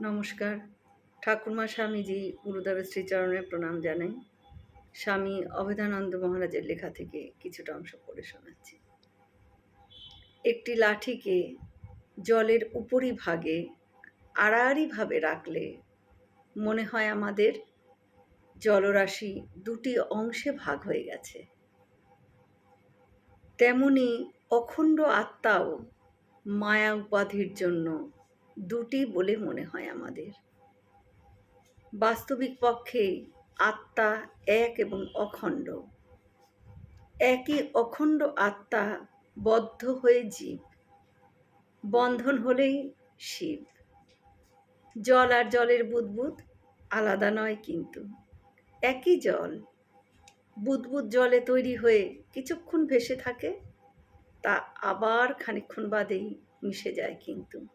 নমস্কার। ঠাকুরমা স্বামীজি গুরুদেবের শ্রীচরণে প্রণাম জানাই। স্বামী অভেদানন্দ মহারাজের লেখা থেকে কিছুটা অংশ পড়ে শোনাচ্ছি। একটি লাঠিকে জলের উপরি ভাগে আড়াআড়িভাবে রাখলে মনে হয় আমাদের জলরাশি দুটি অংশে ভাগ হয়ে গেছে। তেমনি অখণ্ড আত্মাও মায়া উপাধির জন্য দুটি বলে মনে হয় আমাদের। বাস্তবিক পক্ষে আত্মা এক এবং অখণ্ড। একই অখণ্ড আত্মা বদ্ধ হয়ে জীব, বন্ধন হলেই শিব। জল আর জলের বুদবুদ আলাদা নয় কিন্তু, একই জল। বুদবুদ জলে তৈরি হয়ে কিছুক্ষণ ভেসে থাকে, তা আবার খানিকক্ষণ বাদেই মিশে যায় কিন্তু।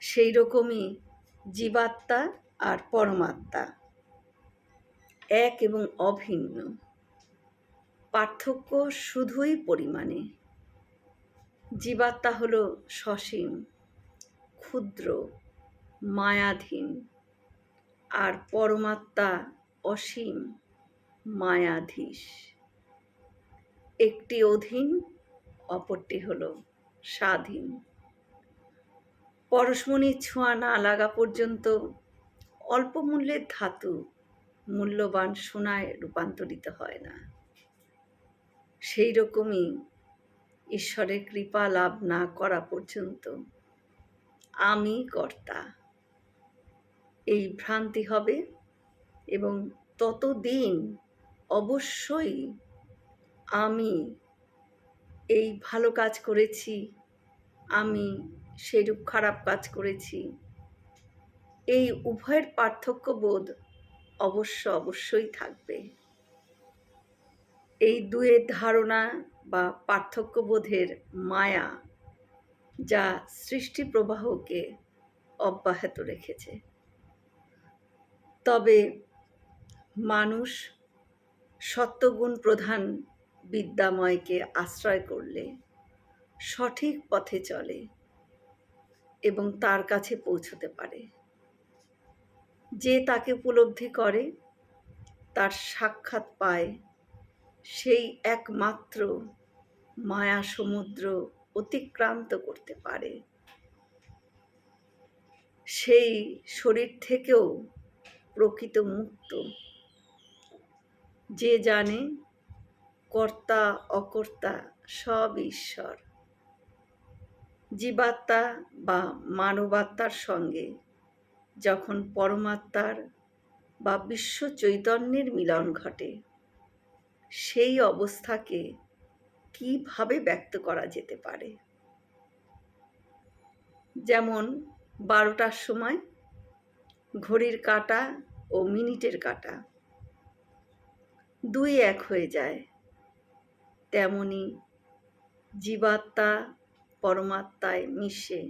সেই রকমই জীবাত্মা আর পরমাত্মা। এক এবং অভিন্ন। পার্থক্য শুধুই পরিমাণে। জীবাত্মা হল সসীম, ক্ষুদ্র, মায়াধীন। আর পরমাত্মা অসীম, মায়াধীশ। একটি অধীন, অপরটি হল স্বাধীন। পরশমণির ছোঁয়া না লাগা পর্যন্ত অল্প মূল্যের ধাতু মূল্যবান সোনায় রূপান্তরিত হয় না। সেই রকমই ঈশ্বরের কৃপা লাভ না করা পর্যন্ত আমি কর্তা। এই ভ্রান্তি হবে এবং ততদিন অবশ্যই আমি এই ভালো কাজ করেছি, আমি সেরূপ খারাপ কাজ করেছি। এই উভয়ের পার্থক্য বোধ অবশ্য অবশ্যই থাকবে। এই দুয়ের ধারণা বা পার্থক্যবোধের মায়া যা সৃষ্টি প্রবাহকে অব্যাহত রেখেছে। তবে মানুষ সত্যগুণ প্রধান বিদ্যাময়কে আশ্রয় করলে সঠিক পথে চলে। এবং তার কাছে পৌঁছতে পারে। যে তাকে উপলব্ধি করে, তার সাক্ষাৎ পায় সেই একমাত্র মায়া সমুদ্র অতিক্রান্ত করতে পারে। সেই শরীর থেকেও প্রকৃত মুক্ত। যে জানে কর্তা অকর্তা সব ঈশ্বর। জীবাত্মা বা মানবাত্মার সঙ্গে যখন পরমাত্মার বা বিশ্ব চৈতন্যের মিলন ঘটে, সেই অবস্থাকে কীভাবে ব্যক্ত করা যেতে পারে? যেমন বারোটার সময় ঘড়ির কাঁটা ও মিনিটের কাঁটা দুই এক হয়ে যায়, তেমনি জীবাত্মা পরমাত্মায় মিশে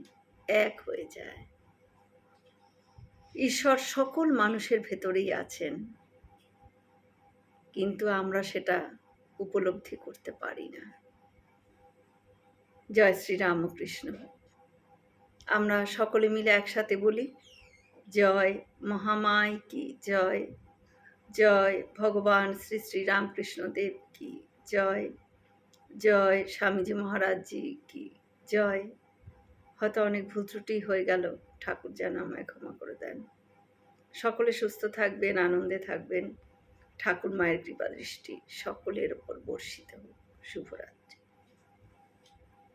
এক হয়ে যায়। ঈশ্বর সকল মানুষের ভেতরেই আছেন। কিন্তু আমরা সেটা উপলব্ধি করতে পারি না। জয় শ্রী রামকৃষ্ণ আমরা সকলে মিলে একসাথে বলি, জয় মহামায় কি, জয় জয় ভগবান শ্রী শ্রী রামকৃষ্ণ দেব কি, জয় জয় স্বামীজি মহারাজজি কি জয়। হয়তো অনেক ভুল ত্রুটি হয়ে গেল, ঠাকুর যেন আমায় ক্ষমা করে দেন। সকলে সুস্থ থাকবেন, আনন্দে থাকবেন। ঠাকুর মায়ের কৃপা দৃষ্টি সকলের ওপর বর্ষিত হোক। শুভরাত্রি।